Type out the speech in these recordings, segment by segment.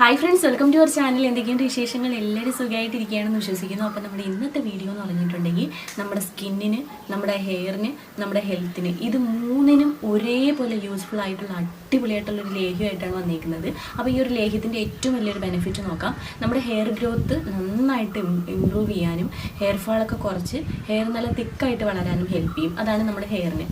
Hi friends welcome to our channel എന്തൊക്കെയുണ്ട് വിശേഷങ്ങൾ? എല്ലാവരും സുഖമായിട്ടിരിക്കുകയാണെന്ന് വിശ്വസിക്കുന്നു. അപ്പോൾ നമ്മുടെ ഇന്നത്തെ വീഡിയോ എന്ന് പറഞ്ഞിട്ടുണ്ടെങ്കിൽ നമ്മുടെ സ്കിന്നിന് നമ്മുടെ ഹെയറിന് നമ്മുടെ ഹെൽത്തിന് ഇത് മൂന്നിനും ഒരേപോലെ യൂസ്ഫുൾ ആയിട്ടുള്ള അടിപൊളിയായിട്ടുള്ള ഒരു ലേഹ്യമായിട്ടാണ് വന്നിരിക്കുന്നത് അപ്പോൾ ഈ ഒരു ലേഹ്യത്തിന്റെ ഏറ്റവും വലിയൊരു ബെനിഫിറ്റ് നോക്കാം. നമ്മുടെ ഹെയർ ഗ്രോത്ത് നന്നായിട്ട് ഇമ്പ്രൂവ് ചെയ്യാനും ഹെയർ ഫാളൊക്കെ കുറച്ച് ഹെയർ നല്ല തിക്കായിട്ട് വളരാനും ഹെൽപ്പ് ചെയ്യും. അതാണ് നമ്മുടെ ഹെയറിന്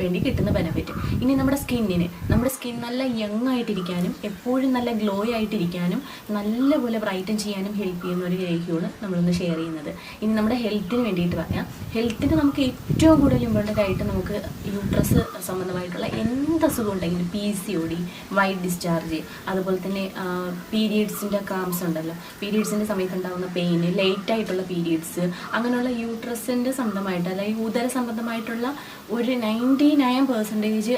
വേണ്ടി കിട്ടുന്ന ബെനിഫിറ്റ് ഇനി നമ്മുടെ സ്കിന്നിന് നമ്മുടെ സ്കിൻ നല്ല യങ് ആയിട്ടിരിക്കാനും എപ്പോഴും നല്ല ഗ്ലോ ആയിട്ടിരിക്കാനും നല്ലപോലെ ബ്രൈറ്റൻ ചെയ്യാനും ഹെൽപ്പ് ചെയ്യുന്ന ഒരു ലേഹ്യമാണ് നമ്മളൊന്ന് ഷെയർ ചെയ്യുന്നത്. ഇനി നമ്മുടെ ഹെൽത്തിന് വേണ്ടിയിട്ട് പറയാം. ഹെൽത്തിന് നമുക്ക് ഏറ്റവും കൂടുതൽ ഇമ്പോർട്ടന്റ് ആയിട്ട് നമുക്ക് യൂട്രസ് സംബന്ധമായിട്ടുള്ള എന്ത് അസുഖം ഉണ്ടെങ്കിലും P C O D white discharge അതുപോലെ തന്നെ പീരീഡ്സിന്റെ ക്രാംസ് ഉണ്ടല്ലോ. പീരീഡ്സിന്റെ സമയത്ത് ഉണ്ടാകുന്ന പെയിൻ ലേറ്റ് ആയിട്ടുള്ള പീരീഡ്സ് അങ്ങനെയുള്ള യൂട്രസിന്റെ സംബന്ധമായിട്ട് അല്ലെങ്കിൽ ഉദര സംബന്ധമായിട്ടുള്ള ഒരു നയന്റി നയൻ പെർസെന്റേജ്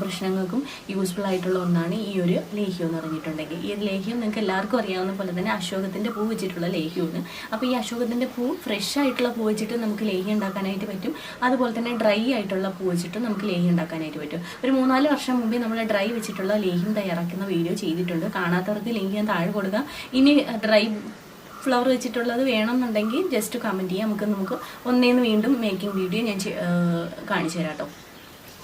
പ്രശ്നങ്ങൾക്കും യൂസ്ഫുൾ ആയിട്ടുള്ള ഒന്നാണ് ഈ ഒരു ലേഹ്യം എന്ന് പറഞ്ഞിട്ടുണ്ടെങ്കിൽ. ഈ ലേഹ്യം നിങ്ങൾക്ക് എല്ലാവർക്കും അറിയാവുന്ന പോലെ തന്നെ അശോകത്തിന്റെ പൂ വെച്ചിട്ടുള്ള ലേഹ്യമാണ്. അപ്പോൾ ഈ അശോകത്തിന്റെ പൂ ഫ്രഷ് ആയിട്ടുള്ള പൂ വെച്ചിട്ട് നമുക്ക് ലേഹ്യം ഉണ്ടാക്കാനായിട്ട് പറ്റും. അതുപോലെ തന്നെ ഡ്രൈ ആയിട്ടുള്ള പൂ വെച്ചിട്ട് നമുക്ക് ലേഹ്യം ഉണ്ടാക്കാനായിട്ട് പറ്റും. ഒരു മൂന്നാൽ വർഷം മുമ്പേ നമ്മൾ ഡ്രൈ വെച്ചിട്ടുള്ള ലേഹ്യം തയ്യാറാക്കുന്ന വീഡിയോ ചെയ്തിട്ടുണ്ട്. കാണാത്തവർക്ക് ലേഹ്യം താഴെ കൊടുക്കുക ഇനി ഡ്രൈ ഫ്ലവർ വെച്ചിട്ടുള്ളത് വേണമെന്നുണ്ടെങ്കിൽ ജസ്റ്റ് കമന്റ് ചെയ്യാം. നമുക്ക് നമുക്ക് ഒന്നേന്ന് വീണ്ടും മേക്കിംഗ് വീഡിയോ ഞാൻ കാണിച്ചു തരാം കേട്ടോ.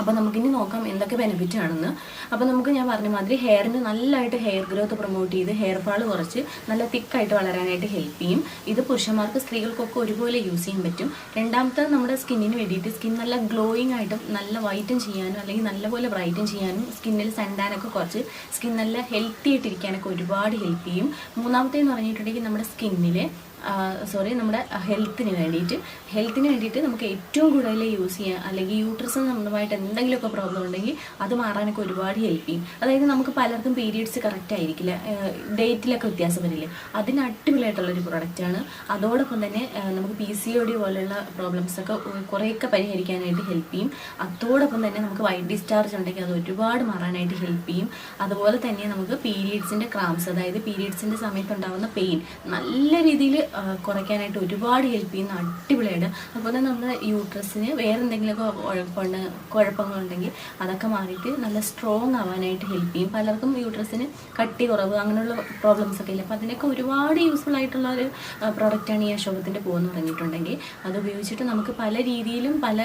അപ്പോൾ നമുക്കിനി നോക്കാം എന്തൊക്കെ ബെനിഫിറ്റ് ആണെന്ന്. അപ്പോൾ നമുക്ക് ഞാൻ പറഞ്ഞ മാതിരി ഹെയറിന് നല്ലതായിട്ട് ഹെയർ ഗ്രോത്ത് പ്രൊമോട്ട് ചെയ്ത് ഹെയർ ഫാൾ കുറച്ച് നല്ല തിക്കായിട്ട് വളരാനായിട്ട് ഹെൽപ്പ് ചെയ്യും. ഇത് പുരുഷന്മാർക്ക് സ്ത്രീകൾക്കൊക്കെ ഒരുപോലെ യൂസ് ചെയ്യാൻ പറ്റും. രണ്ടാമത്തെ നമ്മുടെ സ്കിന്നിന് വേണ്ടിയിട്ട് സ്കിൻ നല്ല ഗ്ലോയിങ് ആയിട്ടും നല്ല വൈറ്റൻ ചെയ്യാനും അല്ലെങ്കിൽ നല്ലപോലെ ബ്രൈറ്റൻ ചെയ്യാനും സ്കിന്നിൽ സണ്ടാനൊക്കെ കുറച്ച് സ്കിൻ നല്ല ഹെൽത്തി ആയിട്ടിരിക്കാനൊക്കെ ഒരുപാട് ഹെൽപ്പ് ചെയ്യും. മൂന്നാമത്തേന്ന് പറഞ്ഞിട്ടുണ്ടെങ്കിൽ നമ്മുടെ സ്കിന്നിലെ സോറി നമ്മുടെ ഹെൽത്തിന് വേണ്ടിയിട്ട്. ഹെൽത്തിന് വേണ്ടിയിട്ട് നമുക്ക് ഏറ്റവും കൂടുതൽ യൂസ് ചെയ്യാം അല്ലെങ്കിൽ യൂട്രസ് നമ്മളുമായിട്ട് എന്തെങ്കിലുമൊക്കെ പ്രോബ്ലം ഉണ്ടെങ്കിൽ അത് മാറാനൊക്കെ ഒരുപാട് ഹെൽപ്പ് ചെയ്യും. അതായത് നമുക്ക് പലർക്കും പീരീഡ്സ് കറക്റ്റ് ആയിരിക്കില്ല. ഡേറ്റിലൊക്കെ വ്യത്യാസം വരില്ലേ. അതിന് അടിപൊളിയായിട്ടുള്ളൊരു പ്രൊഡക്റ്റാണ് അതോടൊപ്പം തന്നെ നമുക്ക് പി സി ഒ ഡി പോലെയുള്ള പ്രോബ്ലംസൊക്കെ കുറേയൊക്കെ പരിഹരിക്കാനായിട്ട് ഹെൽപ്പ് ചെയ്യും. അതോടൊപ്പം തന്നെ നമുക്ക് വൈറ്റ് ഡിസ്ചാർജ് ഉണ്ടെങ്കിൽ അത് ഒരുപാട് മാറാനായിട്ട് ഹെൽപ്പ് ചെയ്യും. അതുപോലെ തന്നെ നമുക്ക് പീരീഡ്സിന്റെ ക്രാംസ് അതായത് പീരീഡ്സിന്റെ സമയത്ത് ഉണ്ടാകുന്ന പെയിൻ നല്ല രീതിയിൽ കുറയ്ക്കാനായിട്ട് ഒരുപാട് ഹെൽപ്പ് ചെയ്യുന്ന അടിപൊളിയായിട്ട്. അതുപോലെ തന്നെ നമ്മുടെ യൂട്രസിന് വേറെ എന്തെങ്കിലുമൊക്കെ കുഴപ്പങ്ങളുണ്ടെങ്കിൽ അതൊക്കെ മാറിയിട്ട് നല്ല സ്ട്രോങ് ആവാനായിട്ട് ഹെൽപ്പ് ചെയ്യും. പലർക്കും യൂട്രസിന് കട്ടി കുറവ് അങ്ങനെയുള്ള പ്രോബ്ലംസ് ഒക്കെ ഇല്ല? അപ്പോൾ അതിനൊക്കെ ഒരുപാട് യൂസ്ഫുൾ ആയിട്ടുള്ള ഒരു പ്രോഡക്റ്റാണ് ഈ അശോകത്തിന്റെ പൂവെന്ന് പറഞ്ഞിട്ടുണ്ടെങ്കിൽ. അത് ഉപയോഗിച്ചിട്ട് നമുക്ക് പല രീതിയിലും പല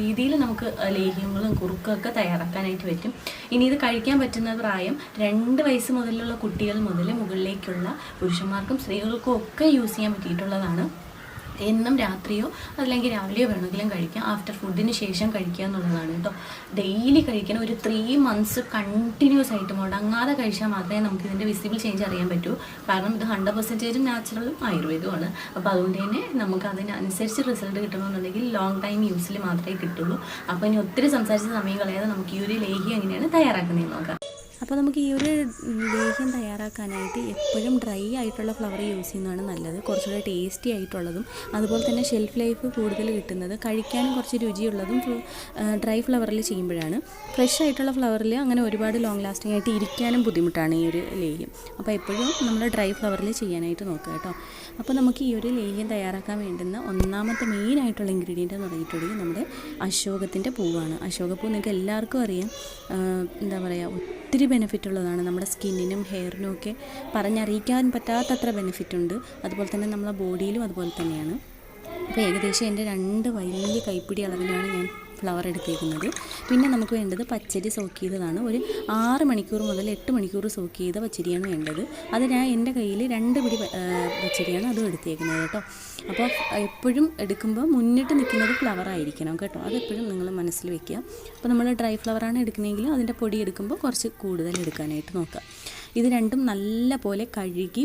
രീതിയിൽ നമുക്ക് ലേഹ്യങ്ങളും കുറുക്കൊക്കെ തയ്യാറാക്കാനായിട്ട് പറ്റും. ഇനി ഇത് കഴിക്കാൻ പറ്റുന്ന പ്രായം രണ്ട് വയസ്സ് മുതലുള്ള കുട്ടികൾ മുതൽ മുകളിലേക്കുള്ള പുരുഷന്മാർക്കും സ്ത്രീകൾക്കും ഒക്കെ യൂസ് ചെയ്യാൻ പറ്റിയിട്ടുള്ളതാണ്. എന്നും രാത്രിയോ അല്ലെങ്കിൽ രാവിലെയോ വേണമെങ്കിലും കഴിക്കാം. ആഫ്റ്റർ ഫുഡിന് ശേഷം കഴിക്കുക എന്നുള്ളതാണ് കേട്ടോ. ഡെയിലി കഴിക്കണം ഒരു ത്രീ മന്ത്സ് കണ്ടിന്യൂസ് ആയിട്ട് മുടങ്ങാതെ കഴിച്ചാൽ മാത്രമേ നമുക്ക് ഇതിന്റെ വിസിബിൾ ചേഞ്ച് അറിയാൻ പറ്റൂ. കാരണം ഇത് ഹൺഡ്രഡ് പെർസെന്റേജും നാച്ചുറലും ആയുർവേദമാണ്. അപ്പോൾ അതുകൊണ്ട് തന്നെ നമുക്ക് അതിനനുസരിച്ച് റിസൾട്ട് കിട്ടണമെന്നുണ്ടെങ്കിൽ ലോങ് ടൈം യൂസിൽ മാത്രമേ കിട്ടുള്ളൂ. അപ്പോൾ ഇനി ഒത്തിരി സംസാരിച്ച സമയം കളയാതെ നമുക്ക് ഈ ഒരു ലേഹി എങ്ങനെയാണ് തയ്യാറാക്കുന്നതെന്ന് നോക്കാം. അപ്പോൾ നമുക്ക് ഈ ഒരു ലേഹ്യം തയ്യാറാക്കാനായിട്ട് എപ്പോഴും ഡ്രൈ ആയിട്ടുള്ള ഫ്ലവർ യൂസ് ചെയ്യുന്നതാണ് നല്ലത്. കുറച്ചുകൂടെ ടേസ്റ്റി ആയിട്ടുള്ളതും അതുപോലെ തന്നെ ഷെൽഫ് ലൈഫ് കൂടുതൽ കിട്ടുന്നത് കഴിക്കാനും കുറച്ച് രുചിയുള്ളതും ഡ്രൈ ഫ്ലവറിൽ ചെയ്യുമ്പോഴാണ്. ഫ്രഷ് ആയിട്ടുള്ള ഫ്ലവറിൽ അങ്ങനെ ഒരുപാട് ലോങ് ലാസ്റ്റിംഗ് ആയിട്ട് ഇരിക്കാനും ബുദ്ധിമുട്ടാണ് ഈ ഒരു ലേഹ്യം. അപ്പോൾ എപ്പോഴും നമ്മൾ ഡ്രൈ ഫ്ലവറിൽ ചെയ്യാനായിട്ട് നോക്കുക കേട്ടോ. അപ്പോൾ നമുക്ക് ഈ ഒരു ലേഹ്യം തയ്യാറാക്കാൻ വേണ്ടുന്ന ഒന്നാമത്തെ മെയിൻ ആയിട്ടുള്ള ഇൻഗ്രീഡിയന്റ് എന്ന് പറഞ്ഞിട്ടുണ്ടെങ്കിൽ നമ്മുടെ അശോകത്തിന്റെ പൂവാണ്. അശോകപ്പൂ നിങ്ങൾക്ക് എല്ലാവർക്കും അറിയാം. എന്താ പറയുക ഒത്തിരി ബെനിഫിറ്റ് ഉള്ളതാണ് നമ്മുടെ സ്കിന്നിനും ഹെയറിനും ഒക്കെ പറഞ്ഞറിയിക്കാൻ പറ്റാത്തത്ര ബെനിഫിറ്റ് ഉണ്ട് അതുപോലെ തന്നെ നമ്മളെ ബോഡിയിലും അതുപോലെ തന്നെയാണ്. അപ്പോൾ ഏകദേശം എന്റെ രണ്ട് വലിയ കൈപ്പിടി അളവിലാണ് ഞാൻ ഫ്ലവർ എടുത്തേക്കുന്നത്. പിന്നെ നമുക്ക് വേണ്ടത് പച്ചരി സോക്ക് ചെയ്തതാണ്. ഒരു ആറ് മണിക്കൂർ മുതൽ എട്ട് മണിക്കൂർ സോക്ക് ചെയ്ത പച്ചരിയാണ് വേണ്ടത്. അത് ഞാൻ എന്റെ കയ്യിൽ രണ്ട് പിടി പച്ചരിയാണ് അതും എടുത്തേക്കുന്നത് കേട്ടോ. അപ്പോൾ എപ്പോഴും എടുക്കുമ്പോൾ മുന്നിട്ട് നിൽക്കുന്നത് ഫ്ലവർ ആയിരിക്കണം കേട്ടോ. അതെപ്പോഴും നിങ്ങൾ മനസ്സിൽ വെക്കുക. അപ്പോൾ നമ്മൾ ഡ്രൈ ഫ്ലവറാണ് എടുക്കുന്നതെങ്കിൽ അതിന്റെ പൊടി എടുക്കുമ്പോൾ കുറച്ച് കൂടുതൽ എടുക്കാനായിട്ട് നോക്കുക. ഇത് രണ്ടും നല്ല പോലെ കഴുകി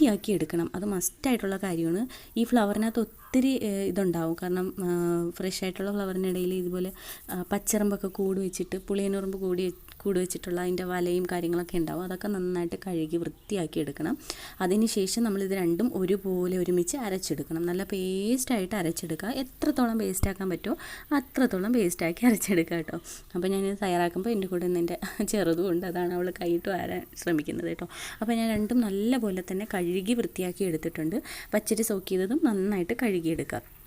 വൃത്തിയാക്കി എടുക്കണം. അത് മസ്റ്റായിട്ടുള്ള കാര്യമാണ്. ഈ ഫ്ലവറിനകത്ത് ഒത്തിരി ഇതുണ്ടാവും. കാരണം ഫ്രഷ് ആയിട്ടുള്ള ഫ്ലവറിനിടയിൽ ഇതുപോലെ പച്ചറമ്പൊക്കെ കൂട് വെച്ചിട്ട് പുളിയനുറുമ്പ് കൂടി കൂട് വെച്ചിട്ടുള്ള അതിന്റെ വലയും കാര്യങ്ങളൊക്കെ ഉണ്ടാവും. അതൊക്കെ നന്നായിട്ട് കഴുകി വൃത്തിയാക്കി എടുക്കണം. അതിന് ശേഷം നമ്മളിത് രണ്ടും ഒരുപോലെ ഒരുമിച്ച് അരച്ചെടുക്കണം. നല്ല പേസ്റ്റായിട്ട് അരച്ചെടുക്കുക. എത്രത്തോളം പേസ്റ്റാക്കാൻ പറ്റുമോ അത്രത്തോളം പേസ്റ്റാക്കി അരച്ചെടുക്കുക കേട്ടോ. അപ്പോൾ ഞാനിത് തയ്യാറാക്കുമ്പോൾ എന്റെ കൂടെ നിന്ന് എന്റെ ചെറുതും ഉണ്ട്. അതാണ് അവൾ കൈയിട്ട് വരാൻ ശ്രമിക്കുന്നത് കേട്ടോ. അപ്പോൾ ഞാൻ രണ്ടും നല്ല പോലെ തന്നെ കഴുകി വൃത്തിയാക്കി എടുത്തിട്ടുണ്ട്. പച്ചരി സോക്ക് ചെയ്തതും നന്നായിട്ട് കഴുകിയെടുക്കുക.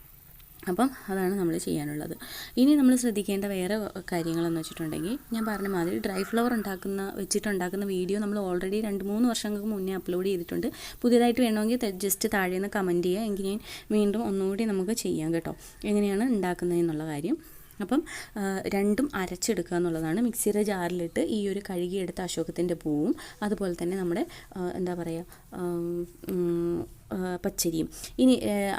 അപ്പം അതാണ് നമ്മൾ ചെയ്യാനുള്ളത്. ഇനി നമ്മൾ ശ്രദ്ധിക്കേണ്ട വേറെ കാര്യങ്ങളെന്ന് വെച്ചിട്ടുണ്ടെങ്കിൽ ഞാൻ പറഞ്ഞ മാതിരി ഡ്രൈ ഫ്ലവർ ഉണ്ടാക്കുന്ന വെച്ചിട്ടുണ്ടാക്കുന്ന വീഡിയോ നമ്മൾ ഓൾറെഡി രണ്ട് മൂന്ന് വർഷങ്ങൾക്ക് മുന്നേ അപ്ലോഡ് ചെയ്തിട്ടുണ്ട്. പുതിയതായിട്ട് വേണമെങ്കിൽ ജസ്റ്റ് താഴെ നിന്ന് കമന്റ് ചെയ്യുക. എങ്കിൽ ഞാൻ വീണ്ടും ഒന്നുകൂടി നമുക്ക് ചെയ്യാം കേട്ടോ. എങ്ങനെയാണ് ഉണ്ടാക്കുന്നതെന്നുള്ള കാര്യം. അപ്പം രണ്ടും അരച്ചെടുക്കുക എന്നുള്ളതാണ്. മിക്സിയുടെ ജാറിലിട്ട് ഈ ഒരു കഴുകിയെടുത്ത അശോകത്തിന്റെ പൂവും അതുപോലെ തന്നെ നമ്മുടെ എന്താ പറയുക പച്ചരിയും. ഇനി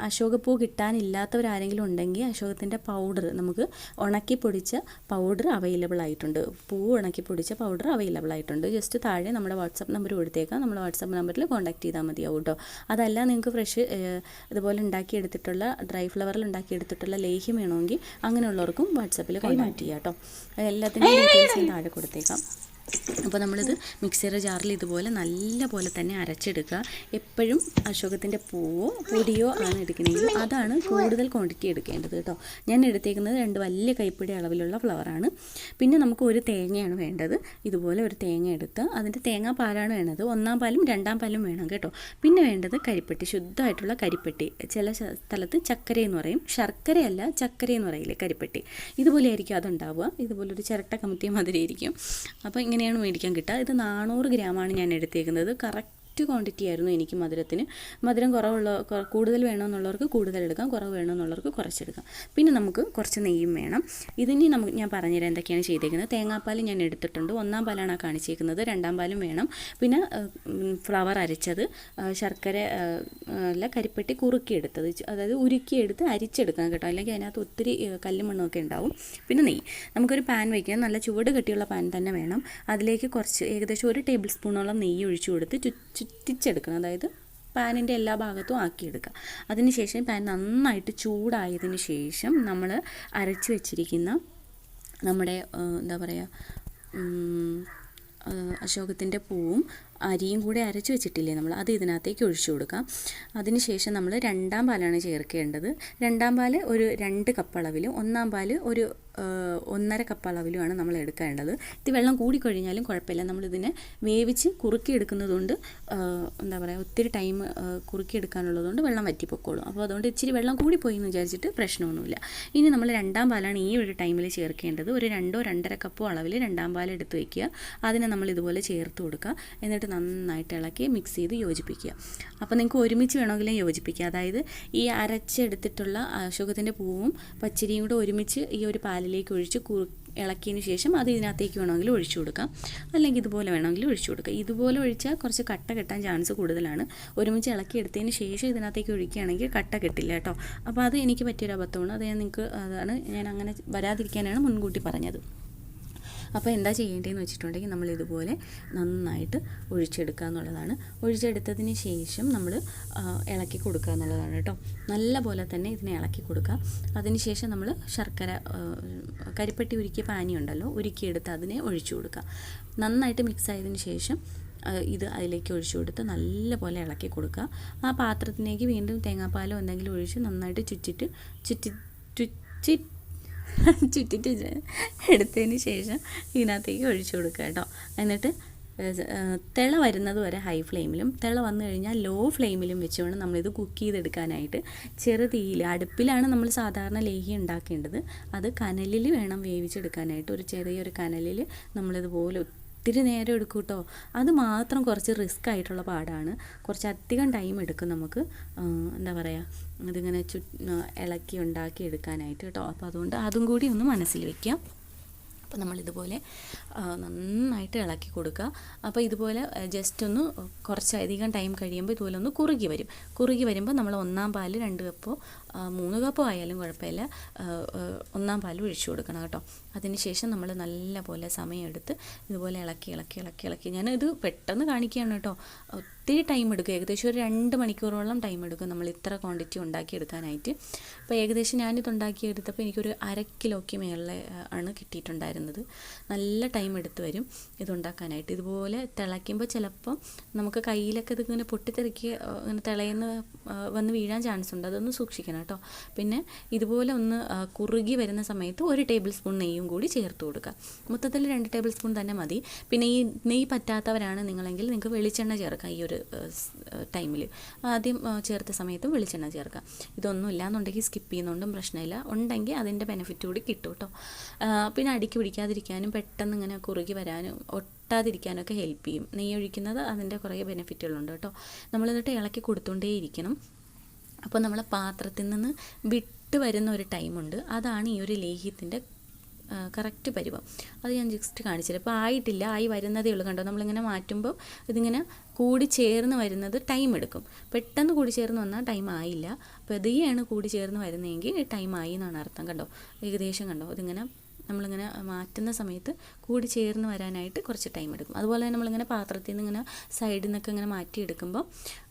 അശോകപ്പൂ കിട്ടാനില്ലാത്തവരാരെങ്കിലും ഉണ്ടെങ്കിൽ അശോകത്തിന്റെ പൗഡർ നമുക്ക് ഉണക്കി പൊടിച്ച പൗഡർ അവൈലബിൾ ആയിട്ടുണ്ട്. പൂ ഉണക്കി പൊടിച്ച പൗഡർ അവൈലബിൾ ആയിട്ടുണ്ട്. ജസ്റ്റ് താഴെ നമ്മുടെ വാട്സപ്പ് നമ്പർ കൊടുത്തേക്കാം. നമ്മുടെ വാട്സപ്പ് നമ്പറിൽ കോൺടാക്ട് ചെയ്താൽ മതിയാവും കേട്ടോ അതല്ല നിങ്ങൾക്ക് ഫ്രഷ് ഇതുപോലെ ഉണ്ടാക്കിയെടുത്തിട്ടുള്ള ഡ്രൈ ഫ്ലവറിൽ ഉണ്ടാക്കിയെടുത്തിട്ടുള്ള ലേഹ്യം വേണമെങ്കിൽ അങ്ങനെയുള്ളവർക്കും വാട്സപ്പിൽ കോൺടാക്ട് ചെയ്യാം കേട്ടോ എല്ലാത്തിന്റെയും ഡീറ്റെയിൽസ് താഴെ കൊടുത്തേക്കാം. അപ്പോൾ നമ്മളിത് മിക്സിയുടെ ജാറിൽ ഇതുപോലെ നല്ല പോലെ തന്നെ അരച്ചെടുക്കുക. എപ്പോഴും അശോകത്തിന്റെ പൂവോ പൊടിയോ ആണ് എടുക്കണമെങ്കിൽ അതാണ് കൂടുതൽ ക്വാണ്ടിറ്റി എടുക്കേണ്ടത് കേട്ടോ. ഞാൻ എടുത്തേക്കുന്നത് രണ്ട് വലിയ കൈപ്പിടി അളവിലുള്ള ഫ്ലവറാണ് പിന്നെ നമുക്ക് ഒരു തേങ്ങയാണ് വേണ്ടത്. ഇതുപോലെ ഒരു തേങ്ങ എടുത്ത് അതിന്റെ തേങ്ങാ പാലാണ് വേണ്ടത് ഒന്നാം പാലും രണ്ടാം പാലും വേണം കേട്ടോ. പിന്നെ വേണ്ടത് കരിപ്പെട്ടി ശുദ്ധമായിട്ടുള്ള കരിപ്പെട്ടി. ചില സ്ഥലത്ത് ചക്കര എന്ന് പറയും. ശർക്കരയല്ല ചക്കര എന്ന് പറയില്ലേ കരിപ്പെട്ടി. ഇതുപോലെ ആയിരിക്കും അതുണ്ടാവുക. ഇതുപോലൊരു ചിരട്ട കമത്തിയ മാതിരി ആയിരിക്കും. അപ്പോൾ ഇങ്ങനെയാണ് മേടിക്കാൻ കിട്ടുക? ഇത് നാനൂറ് ഗ്രാമാണ് ഞാൻ എടുത്തേക്കുന്നത്. കറക്റ്റ് ക്വാണ്ടിറ്റി ആയിരുന്നു എനിക്ക് മധുരത്തിന്. മധുരം കുറവുള്ള കൂടുതൽ വേണമെന്നുള്ളവർക്ക് കൂടുതൽ എടുക്കാം കുറവ് വേണമെന്നുള്ളവർക്ക് കുറച്ചെടുക്കാം. പിന്നെ നമുക്ക് കുറച്ച് നെയ്യും വേണം. ഇതിന് നമുക്ക് ഞാൻ പറഞ്ഞുതരാം എന്തൊക്കെയാണ് ചെയ്തേക്കുന്നത്. തേങ്ങാപ്പാൽ ഞാൻ എടുത്തിട്ടുണ്ട്. ഒന്നാം പാലാണ് ആ കാണിച്ചേക്കുന്നത്. രണ്ടാം പാലും വേണം. പിന്നെ ഫ്ലവർ അരച്ചത്. ശർക്കര അല്ല കരിപ്പെട്ടി കുറുക്കിയെടുത്തത്. അതായത് ഉരുക്കിയെടുത്ത് അരിച്ചെടുക്കണം കേട്ടോ. അല്ലെങ്കിൽ അതിനകത്ത് ഒത്തിരി കല്ലുമണ്ണൊക്കെ കല്ലും മണ്ണൊക്കെ ഉണ്ടാവും. പിന്നെ നെയ്യ്. നമുക്കൊരു പാൻ വയ്ക്കാം നല്ല ചുവട് കെട്ടിയുള്ള പാൻ തന്നെ വേണം. അതിലേക്ക് കുറച്ച് ഏകദേശം ഒരു ടേബിൾ സ്പൂണോളം നെയ്യ് ഒഴിച്ചു കൊടുത്ത് ചുറ്റിച്ചെടുക്കണം. അതായത് പാനിന്റെ എല്ലാ ഭാഗത്തും ആക്കിയെടുക്കുക. അതിനുശേഷം പാൻ നന്നായിട്ട് ചൂടായതിന് ശേഷം നമ്മൾ അരച്ച് വെച്ചിരിക്കുന്ന നമ്മുടെ എന്താ പറയുക അശോകത്തിന്റെ പൂവും അരിയും കൂടി അരച്ച് വെച്ചിട്ടില്ലേ നമ്മൾ? അത് ഇതിനകത്തേക്ക് ഒഴിച്ചു കൊടുക്കാം. അതിനുശേഷം നമ്മൾ രണ്ടാം പാലാണ് ചേർക്കേണ്ടത്. രണ്ടാം പാൽ ഒരു രണ്ട് കപ്പ് അളവിലും ഒന്നാം പാൽ ഒരു ഒന്നര കപ്പ് അളവിലുമാണ് നമ്മൾ എടുക്കേണ്ടത്. ഇത് വെള്ളം കൂടിക്കഴിഞ്ഞാലും കുഴപ്പമില്ല. നമ്മളിതിനെ വേവിച്ച് കുറുക്കിയെടുക്കുന്നതുകൊണ്ട് എന്താ പറയുക ഒത്തിരി ടൈം കുറുക്കിയെടുക്കാനുള്ളതുകൊണ്ട് വെള്ളം വറ്റിപ്പൊക്കോളും. അപ്പോൾ അതുകൊണ്ട് ഇച്ചിരി വെള്ളം കൂടിപ്പോയി എന്ന് വിചാരിച്ചിട്ട് പ്രശ്നമൊന്നുമില്ല. ഇനി നമ്മൾ രണ്ടാം പാലാണ് ഈ ഒരു ടൈമിൽ ചേർക്കേണ്ടത്. ഒരു രണ്ടോ രണ്ടര കപ്പോ അളവിൽ രണ്ടാം പാൽ എടുത്ത് വയ്ക്കുക അതിനെ നമ്മൾ ഇതുപോലെ ചേർത്ത് കൊടുക്കുക. എന്നിട്ട് നന്നായിട്ട് ഇളക്കി മിക്സ് ചെയ്ത് യോജിപ്പിക്കുക. അപ്പോൾ നിങ്ങൾക്ക് ഒരുമിച്ച് വേണമെങ്കിൽ യോജിപ്പിക്കുക അതായത് ഈ അരച്ചെടുത്തിട്ടുള്ള അശോകത്തിന്റെ പൂവും പച്ചരിയും കൂടെ ഒരുമിച്ച് ഈ ഒരു പാലിലേക്ക് ഒഴിച്ച് കു ഇളക്കിയതിന് ശേഷം അത് ഇതിനകത്തേക്ക് വേണമെങ്കിൽ ഒഴിച്ചു കൊടുക്കാം. അല്ലെങ്കിൽ ഇതുപോലെ വേണമെങ്കിൽ ഒഴിച്ചു കൊടുക്കാം. ഇതുപോലെ ഒഴിച്ചാൽ കുറച്ച് കട്ട കെട്ടാൻ ചാൻസ് കൂടുതലാണ്. ഒരുമിച്ച് ഇളക്കി എടുത്തതിന് ശേഷം ഇതിനകത്തേക്ക് ഒഴിക്കുകയാണെങ്കിൽ കട്ട കെട്ടില്ല കേട്ടോ. അപ്പോൾ അത് എനിക്ക് പറ്റിയൊരു അബദ്ധമാണ്. അത് ഞാൻ നിങ്ങൾക്ക് അതാണ് ഞാൻ അങ്ങനെ വരാതിരിക്കാനാണ് മുൻകൂട്ടി പറഞ്ഞത്. അപ്പോൾ എന്താ ചെയ്യേണ്ടതെന്ന് വെച്ചിട്ടുണ്ടെങ്കിൽ നമ്മൾ ഇതുപോലെ നന്നായിട്ട് ഒഴിച്ചെടുക്കുക എന്നുള്ളതാണ്. ഒഴിച്ചെടുത്തതിന് ശേഷം നമ്മൾ ഇളക്കി കൊടുക്കുക എന്നുള്ളതാണ് കേട്ടോ. നല്ല പോലെ തന്നെ ഇതിനെ ഇളക്കി കൊടുക്കുക. അതിന് ശേഷം നമ്മൾ ശർക്കര കരിപ്പെട്ടി ഉരുക്കിയ പാനി ഉണ്ടല്ലോ ഉരുക്കിയെടുത്ത് അതിനെ ഒഴിച്ചു കൊടുക്കുക. നന്നായിട്ട് മിക്സ് ആയതിനു ശേഷം ഇത് അതിലേക്ക് ഒഴിച്ചു കൊടുത്ത് നല്ലപോലെ ഇളക്കി കൊടുക്കുക. ആ പാത്രത്തിലേക്ക് വീണ്ടും തേങ്ങാപ്പാലോ എന്തെങ്കിലും ഒഴിച്ച് നന്നായിട്ട് ചുറ്റിട്ട് ചുറ്റി ചുറ്റി ചുറ്റിട്ട് എടുത്തതിന് ശേഷം ഇതിനകത്തേക്ക് ഒഴിച്ചു കൊടുക്കുക കേട്ടോ. എന്നിട്ട് തിള വരുന്നത് വരെ ഹൈ ഫ്ലെയിമിലും തിള വന്നു കഴിഞ്ഞാൽ ലോ ഫ്ലെയിമിലും വെച്ച് വേണം നമ്മളിത് കുക്ക് ചെയ്തെടുക്കാനായിട്ട്. ചെറു തീയിൽ അടുപ്പിലാണ് നമ്മൾ സാധാരണ ലേഹി ഉണ്ടാക്കേണ്ടത്. അത് കനലിൽ വേണം വേവിച്ചെടുക്കാനായിട്ട്. ഒരു ചെറിയൊരു കനലിൽ നമ്മളിതുപോലെ ഒത്തിരി നേരം എടുക്കും കേട്ടോ അത് മാത്രം കുറച്ച് റിസ്ക് ആയിട്ടുള്ള പാടാണ്. കുറച്ച് അധികം ടൈം എടുക്കും നമുക്ക്. എന്താ പറയുക അതിങ്ങനെ ചു ഇളക്കി ഉണ്ടാക്കി എടുക്കാനായിട്ട് കേട്ടോ അപ്പോൾ അതുകൊണ്ട് അതും കൂടി ഒന്ന് മനസ്സിൽ വയ്ക്കാം അപ്പോൾ നമ്മളിതുപോലെ ഇതുപോലെ നന്നായിട്ട് ഇളക്കി കൊടുക്കുക. അപ്പോൾ ഇതുപോലെ ജസ്റ്റ് ഒന്ന് കുറച്ചധികം ടൈം കഴിയുമ്പോൾ ഇതുപോലെ ഒന്ന് കുറുകി വരും. കുറുകി വരുമ്പോൾ നമ്മൾ ഒന്നാം പാൽ രണ്ട് കപ്പോ മൂന്ന് കപ്പ് ആയാലും കുഴപ്പമില്ല. ഒന്നാം പാൽ ഒഴിച്ചു കൊടുക്കണം കേട്ടോ. അതിന് ശേഷം നമ്മൾ നല്ല പോലെ സമയമെടുത്ത് ഇതുപോലെ ഇളക്കി ഇളക്കി ഇളക്കി ഇളക്കി. ഞാൻ ഇത് പെട്ടെന്ന് കാണിക്കുകയാണ് കേട്ടോ. ഒത്തിരി ടൈം എടുക്കും. ഏകദേശം ഒരു രണ്ട് മണിക്കൂറോളം ടൈം എടുക്കും നമ്മൾ ഇത്ര ക്വാണ്ടിറ്റി ഉണ്ടാക്കിയെടുക്കാനായിട്ട്. അപ്പോൾ ഏകദേശം ഞാനിത് ഉണ്ടാക്കിയെടുത്തപ്പോൾ എനിക്കൊരു അര കിലോയ്ക്ക് മേളിലെ ആണ് കിട്ടിയിട്ടുണ്ടായിരുന്നത്. നല്ല ടൈം എടുത്ത് വരും ഇതുണ്ടാക്കാനായിട്ട്. ഇതുപോലെ തിളയ്ക്കുമ്പോൾ ചിലപ്പം നമുക്ക് കയ്യിലൊക്കെ ഇതിങ്ങനെ പൊട്ടിത്തെറിക്കുക ഇങ്ങനെ തിളയുന്ന വന്ന് വീഴാൻ ചാൻസ് ഉണ്ട്. അതൊന്ന് സൂക്ഷിക്കണം കേട്ടോ. പിന്നെ ഇതുപോലെ ഒന്ന് കുറുകി വരുന്ന സമയത്ത് ഒരു ടേബിൾ സ്പൂൺ നെയ്യും കൂടി ചേർത്ത് കൊടുക്കുക. മൊത്തത്തിൽ രണ്ട് ടേബിൾ സ്പൂൺ തന്നെ മതി. പിന്നെ ഈ നെയ്യ് പറ്റാത്തവരാണ് നിങ്ങളെങ്കിൽ നിങ്ങൾക്ക് വെളിച്ചെണ്ണ ചേർക്കാം ഈ ഒരു ടൈമിൽ. ആദ്യം ചേർത്ത സമയത്തും വെളിച്ചെണ്ണ ചേർക്കാം. ഇതൊന്നും ഇല്ലാന്നുണ്ടെങ്കിൽ സ്കിപ്പ് ചെയ്യുന്നതുകൊണ്ടും പ്രശ്നമില്ല. ഉണ്ടെങ്കിൽ അതിന്റെ ബെനിഫിറ്റ് കൂടി കിട്ടും കേട്ടോ. പിന്നെ അടിക്ക് പിടിക്കാതിരിക്കാനും പെട്ടെന്ന് ഇങ്ങനെ കുറുകി വരാനും ഒട്ടാതിരിക്കാനൊക്കെ ഹെൽപ്പ് ചെയ്യും. നെയ്യ് ഒഴിക്കുന്നത് അതിന്റെ കുറേ ബെനിഫിറ്റുകളുണ്ട് കേട്ടോ. നമ്മളെന്നിട്ട് ഇളക്കി കൊടുത്തുകൊണ്ടേയിരിക്കണം അപ്പോൾ നമ്മൾ പാത്രത്തിൽ നിന്ന് വിട്ട് വരുന്ന ഒരു ടൈമുണ്ട് അതാണ് ഈ ഒരു ലേഹ്യത്തിന്റെ കറക്റ്റ് പരുവം. അത് ഞാൻ ജസ്റ്റ് കാണിച്ചില്ല ഇപ്പോൾ ആയിട്ടില്ല ആയി വരുന്നതേ ഉള്ളൂ കണ്ടോ? നമ്മളിങ്ങനെ മാറ്റുമ്പോൾ ഇതിങ്ങനെ കൂടി ചേർന്ന് വരുന്നത് ടൈം എടുക്കും. പെട്ടെന്ന് കൂടി ചേർന്ന് വന്നാൽ ടൈം ആയില്ല. അപ്പോൾ ഇതേയാണ് കൂടി ചേർന്ന് വരുന്നതെങ്കിൽ ടൈം ആയി എന്നാണ് അർത്ഥം കണ്ടോ? ഏകദേശം കണ്ടോ? ഇതിങ്ങനെ നമ്മളിങ്ങനെ മാറ്റുന്ന സമയത്ത് കൂടി ചേർന്ന് വരാനായിട്ട് കുറച്ച് ടൈം എടുക്കും. അതുപോലെ തന്നെ നമ്മളിങ്ങനെ പാത്രത്തിൽ നിന്ന് ഇങ്ങനെ സൈഡിൽ നിന്നൊക്കെ ഇങ്ങനെ മാറ്റിയെടുക്കുമ്പോൾ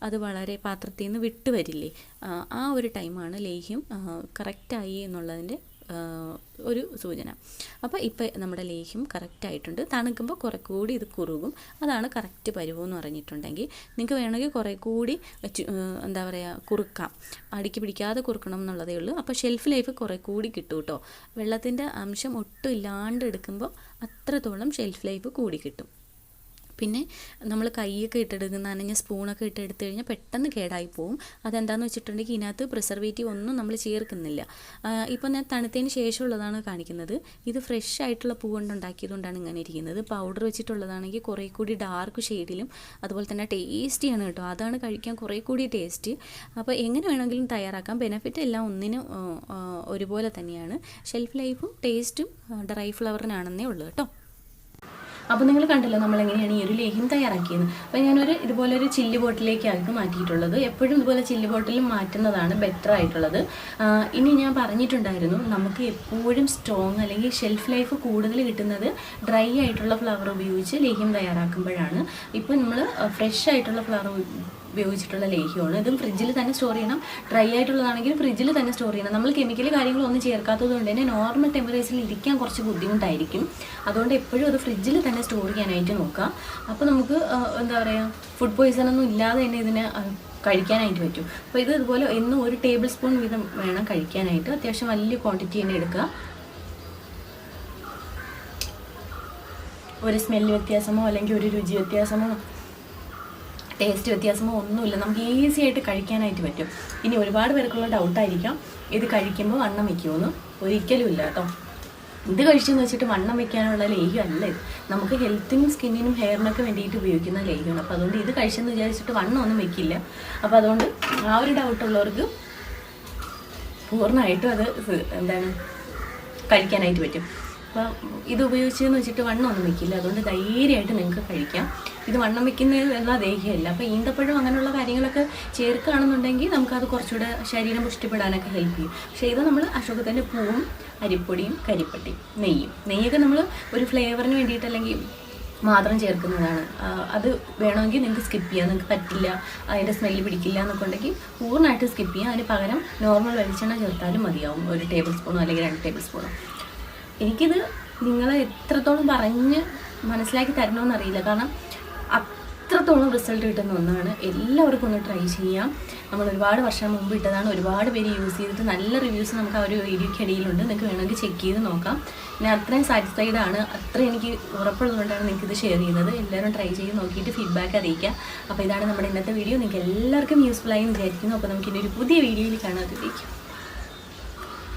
അത് വളരെ പാത്രത്തിൽ നിന്ന് വിട്ട് വരില്ലേ? ആ, ഒരു ടൈമാണ് ലേഹ്യം കറക്റ്റായി എന്നുള്ളതിന്റെ ഒരു സൂചന. അപ്പോൾ ഇപ്പോൾ നമ്മുടെ ലേഹ്യം കറക്റ്റ് ആയിട്ടുണ്ട്. തണുക്കുമ്പോൾ കുറെ കൂടി ഇത് കുറുകും. അതാണ് കറക്റ്റ് പരുവെന്ന് പറഞ്ഞിട്ടുണ്ടെങ്കിൽ നിങ്ങൾക്ക് വേണമെങ്കിൽ കുറെ കൂടി എന്താ പറയുക കുറുക്കാം. അടുക്കി പിടിക്കാതെ കുറുക്കണം എന്നുള്ളതേ ഉള്ളൂ. അപ്പോൾ ഷെൽഫ് ലൈഫ് കുറെ കൂടി കിട്ടും കേട്ടോ വെള്ളത്തിന്റെ അംശം ഒട്ടും ഇല്ലാണ്ട് എടുക്കുമ്പോൾ അത്രത്തോളം ഷെൽഫ് ലൈഫ് കൂടി കിട്ടും. പിന്നെ നമ്മൾ കൈയൊക്കെ ഇട്ടെടുക്കുന്ന നനഞ്ഞ സ്പൂണൊക്കെ ഇട്ട് എടുത്തു കഴിഞ്ഞാൽ പെട്ടെന്ന് കേടായി പോവും. അതെന്താന്ന് വെച്ചിട്ടുണ്ടെങ്കിൽ ഇതിനകത്ത് പ്രിസർവേറ്റീവ് ഒന്നും നമ്മൾ ചേർക്കുന്നില്ല. ഇപ്പം ഞാൻ തണുത്തതിന് ശേഷമുള്ളതാണ് കാണിക്കുന്നത്. ഇത് ഫ്രഷ് ആയിട്ടുള്ള പൂ കൊണ്ട് ഉണ്ടാക്കിയതുകൊണ്ടാണ് ഇങ്ങനെ ഇരിക്കുന്നത്. പൗഡർ വെച്ചിട്ടുള്ളതാണെങ്കിൽ കുറേ കൂടി ഡാർക്ക് ഷെയ്ഡിലും അതുപോലെ തന്നെ ടേസ്റ്റിയാണ് കേട്ടോ. അതാണ് കഴിക്കാൻ കുറേ കൂടി ടേസ്റ്റ് അപ്പോൾ എങ്ങനെ വേണമെങ്കിലും തയ്യാറാക്കാം. ബെനിഫിറ്റ് എല്ലാം ഒന്നിനും ഒരുപോലെ തന്നെയാണ്. ഷെൽഫ് ലൈഫും ടേസ്റ്റും ഡ്രൈ ഫ്ലവറിനാണെന്നേ ഉള്ളൂ കേട്ടോ. അപ്പോൾ നിങ്ങൾ കണ്ടല്ലോ നമ്മൾ എങ്ങനെയാണ് ഈ ഒരു ലേഹ്യം തയ്യാറാക്കിയത്. അപ്പോൾ ഞാനൊരു ഇതുപോലെ ഒരു ചില്ലി ബോട്ടിലേക്കാണ് മാറ്റിയിട്ടുള്ളത്. എപ്പോഴും ഇതുപോലെ ചില്ലി ബോട്ടിൽ മാറ്റുന്നതാണ് ബെറ്റർ ആയിട്ടുള്ളത്. ഇനി ഞാൻ പറഞ്ഞിട്ടുണ്ടായിരുന്നു നമുക്ക് എപ്പോഴും സ്ട്രോങ് അല്ലെങ്കിൽ ഷെൽഫ് ലൈഫ് കൂടുതൽ കിട്ടുന്നത് ഡ്രൈ ആയിട്ടുള്ള ഫ്ലവർ ഉപയോഗിച്ച് ലേഹ്യം തയ്യാറാക്കുമ്പോഴാണ്. ഇപ്പോൾ നമ്മൾ ഫ്രഷ് ആയിട്ടുള്ള ഫ്ലവർ ഉപയോഗിച്ചിട്ടുള്ള ലേഹ്യമാണ്. ഇതും ഫ്രിഡ്ജിൽ തന്നെ സ്റ്റോർ ചെയ്യണം. ഡ്രൈ ആയിട്ടുള്ളതാണെങ്കിൽ ഫ്രിഡ്ജിൽ തന്നെ സ്റ്റോർ ചെയ്യണം. നമ്മൾ കെമിക്കൽ കാര്യങ്ങളൊന്നും ചേർക്കാത്തത് കൊണ്ട് തന്നെ നോർമൽ ടെമ്പറേച്ചറിൽ ഇരിക്കാൻ കുറച്ച് ബുദ്ധിമുട്ടായിരിക്കും. അതുകൊണ്ട് എപ്പോഴും അത് ഫ്രിഡ്ജിൽ തന്നെ സ്റ്റോർ ചെയ്യാനായിട്ട് നോക്കുക. അപ്പോൾ നമുക്ക് എന്താ പറയുക ഫുഡ് പോയിസൺ ഒന്നും ഇല്ലാതെ തന്നെ ഇതിനെ കഴിക്കാനായിട്ട് പറ്റും. അപ്പോൾ ഇത് ഇതുപോലെ എന്നും ഒരു ടേബിൾ സ്പൂൺ വീതം വേണം കഴിക്കാനായിട്ട്. അത്യാവശ്യം വലിയ ക്വാണ്ടിറ്റി തന്നെ എടുക്കുക. ഒരു സ്മെല്ല് വ്യത്യാസമോ അല്ലെങ്കിൽ ഒരു രുചി വ്യത്യാസമോ ടേസ്റ്റ് വ്യത്യാസമോ ഒന്നുമില്ല. നമുക്ക് ഈസി ആയിട്ട് കഴിക്കാനായിട്ട് പറ്റും. ഇനി ഒരുപാട് പേർക്കുള്ള ഡൗട്ടായിരിക്കാം ഇത് കഴിക്കുമ്പോൾ വണ്ണം വയ്ക്കുമെന്ന് ഒരിക്കലും ഇല്ല കേട്ടോ. ഇത് കഴിച്ചെന്ന് വെച്ചിട്ട് വണ്ണം വെക്കാനുള്ള ലേഹ്യം അല്ല ഇത്. നമുക്ക് ഹെൽത്തിനും സ്കിന്നിനും ഹെയറിനൊക്കെ വേണ്ടിയിട്ട് ഉപയോഗിക്കുന്ന ലേഹ്യമാണ്. അപ്പോൾ അതുകൊണ്ട് ഇത് കഴിച്ചെന്ന് വിചാരിച്ചിട്ട് വണ്ണം ഒന്നും വെക്കില്ല. അപ്പോൾ അതുകൊണ്ട് ആ ഒരു ഡൗട്ടുള്ളവർക്ക് പൂർണമായിട്ടും അത് എന്താണ് കഴിക്കാനായിട്ട് പറ്റും. അപ്പം ഇത് ഉപയോഗിച്ചെന്ന് വെച്ചിട്ട് വണ്ണം ഒന്നും വെക്കില്ല. അതുകൊണ്ട് ധൈര്യമായിട്ട് നിങ്ങൾക്ക് കഴിക്കാം. ഇത് വണ്ണം വെക്കുന്നതിനുള്ള ദേഹ്യമല്ല അപ്പോൾ ഈന്തപ്പഴം അങ്ങനെയുള്ള കാര്യങ്ങളൊക്കെ ചേർക്കുകയാണെന്നുണ്ടെങ്കിൽ നമുക്കത് കുറച്ചുകൂടെ ശരീരം പുഷ്ടിപ്പെടാനൊക്കെ ഹെൽപ്പ് ചെയ്യും. പക്ഷേ ഇത് നമ്മൾ അശോകത്തിന്റെ പൂവും അരിപ്പൊടിയും കരിപ്പട്ടിയും നെയ്യും. നെയ്യൊക്കെ നമ്മൾ ഒരു ഫ്ലേവറിന് വേണ്ടിയിട്ടല്ലെങ്കിൽ മാത്രം ചേർക്കുന്നതാണ്. അത് വേണമെങ്കിൽ നിങ്ങൾക്ക് സ്കിപ്പ് ചെയ്യാം. നിങ്ങൾക്ക് പറ്റില്ല അതിന്റെ സ്മെല്ല് പിടിക്കില്ല എന്നൊക്കെ ഉണ്ടെങ്കിൽ പൂർണമായിട്ട് സ്കിപ്പ് ചെയ്യാം. അതിന് പകരം നോർമൽ വെളിച്ചെണ്ണ ചേർത്താലും മതിയാവും. ഒരു ടേബിൾ സ്പൂണോ അല്ലെങ്കിൽ രണ്ട് ടേബിൾ സ്പൂണോ എനിക്കിത് നിങ്ങളെ എത്രത്തോളം പറഞ്ഞ് മനസ്സിലാക്കി തരണമെന്നറിയില്ല കാരണം അത്രത്തോളം റിസൾട്ട് കിട്ടുന്ന ഒന്നാണ്. എല്ലാവർക്കും ഒന്ന് ട്രൈ ചെയ്യാം. നമ്മൾ ഒരുപാട് വർഷം മുമ്പ് ഇട്ടതാണ്. ഒരുപാട് പേര് യൂസ് ചെയ്തിട്ട് നല്ല റിവ്യൂസ് നമുക്ക് ആ ഒരു വീഡിയോക്കിടയിലുണ്ട് നിങ്ങൾക്ക് വേണമെങ്കിൽ ചെക്ക് ചെയ്ത് നോക്കാം. ഞാൻ അത്രയും സാറ്റിസ്ഫൈഡ് ആണ്. അത്രയും എനിക്ക് ഉറപ്പുള്ളതുകൊണ്ടാണ് നിങ്ങൾക്ക് ഇത് ഷെയർ ചെയ്യുന്നത്. എല്ലാവരും ട്രൈ ചെയ്ത് നോക്കിയിട്ട് ഫീഡ്ബാക്ക് അറിയിക്കാം. അപ്പോൾ ഇതാണ് നമ്മുടെ ഇന്നത്തെ വീഡിയോ നിങ്ങൾക്ക് എല്ലാവർക്കും യൂസ്ഫുൾ ആയി വിചാരിക്കുന്നു. അപ്പോൾ നമുക്ക് ഇനി ഒരു പുതിയ വീഡിയോയിൽ കാണാതിരിക്കും